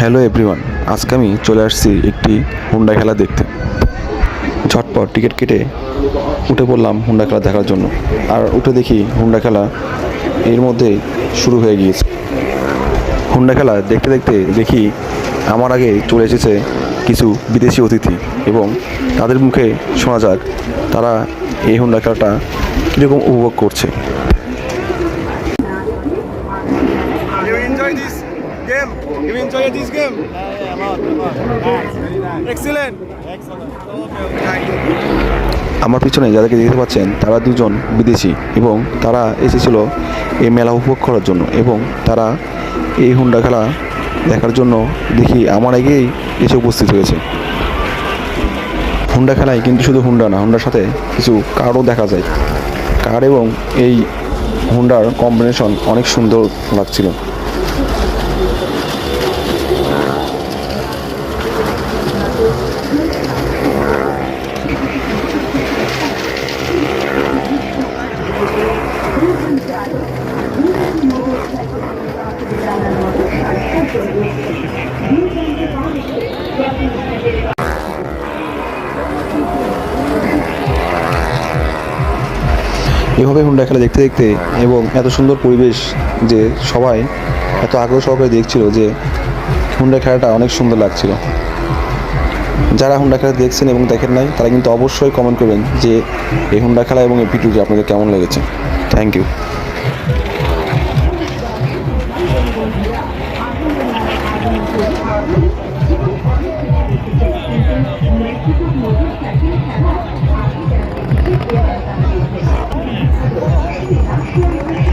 Hello everyone আজকে আমি চলে আসছি একটি হুন্ডা খেলা দেখতে। ঝটপট টিকিট কেটে উঠে পড়লাম হুন্ডা খেলা দেখার জন্য। আর উঠে দেখি হুন্ডা খেলা এর মধ্যে শুরু হয়ে গিয়েছে। হুন্ডা খেলা দেখতে দেখতে দেখি আমার আগে চলে এসেছে কিছু বিদেশি অতিথি এবং তাদের মুখে শোনা যাক তারা এই হুন্ডা খেলাটা কীরকম উপভোগ করছে You enjoy this game? You enjoy this game? Yeah, yeah, I'm out, I'm out. Nice, very nice. Excellent. আমার পিছনে যাদেরকে দেখতে পাচ্ছেন তারা দুজন বিদেশি এবং তারা এসেছিল এই মেলা উপভোগ করার জন্য এবং তারা এই হুন্ডা খেলা দেখার জন্য দেখি আমার আগেই এসে উপস্থিত হয়েছে হুন্ডা খেলায় কিন্তু শুধু হুন্ডা না হুন্ডার সাথে কিছু কারও দেখা যায় কার এবং এই হুন্ডার কম্বিনেশন অনেক সুন্দর লাগছিল এভাবে হুন্ডা খেলা দেখতে দেখতে এবং এত সুন্দর পরিবেশ যে সবাই এত আগ্রহ সহকারে দেখছিল যে হুন্ডা খেলাটা অনেক সুন্দর লাগছিল। যারা হুন্ডা খেলা দেখছেন এবং দেখেন নাই, তারা কিন্তু অবশ্যই কমেন্ট করবেন যে এই হুন্ডা খেলা এবং এই ভিডিওটি আপনাদের কেমন লেগেছে। Thank you Thank you.